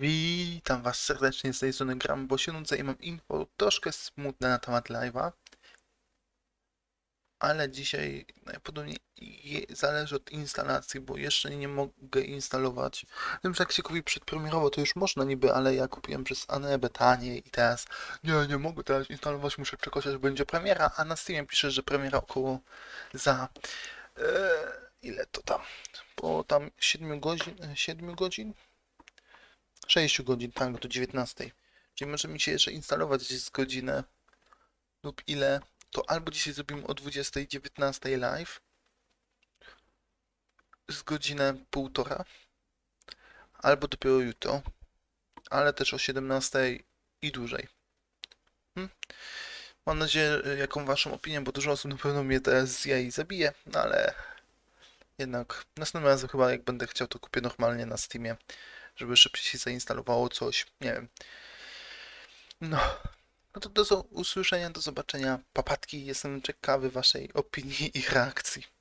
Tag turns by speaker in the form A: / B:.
A: Witam was serdecznie z tej strony Gram, bo się nudzę i mam info troszkę smutne na temat live'a. Ale dzisiaj najprawdopodobniej zależy od instalacji, bo jeszcze nie mogę instalować. Wiem, że jak się kupi przedpremierowo, to już można niby, ale ja kupiłem przez Anebę taniej i teraz nie, nie mogę teraz instalować, muszę czekać aż będzie premiera, a na Steamie pisze, że premiera około za... E, ile to tam? Po tam 7 godzin, 7 godzin? 6 godzin, tak, do 19. Czyli może mi się jeszcze instalować gdzieś z godzinę lub ile, to albo dzisiaj zrobimy o 20.19 live z godzinę półtora, albo dopiero jutro, ale też o 17 i dłużej. Hmm? Mam nadzieję, y, jaką waszą opinię, bo dużo osób na pewno mnie teraz zje i zabije, no ale jednak następnym razem chyba jak będę chciał, to kupię normalnie na Steamie żeby szybciej się zainstalowało coś, nie wiem. No, no to do usłyszenia, do zobaczenia. Papatki, jestem ciekawy waszej opinii i reakcji.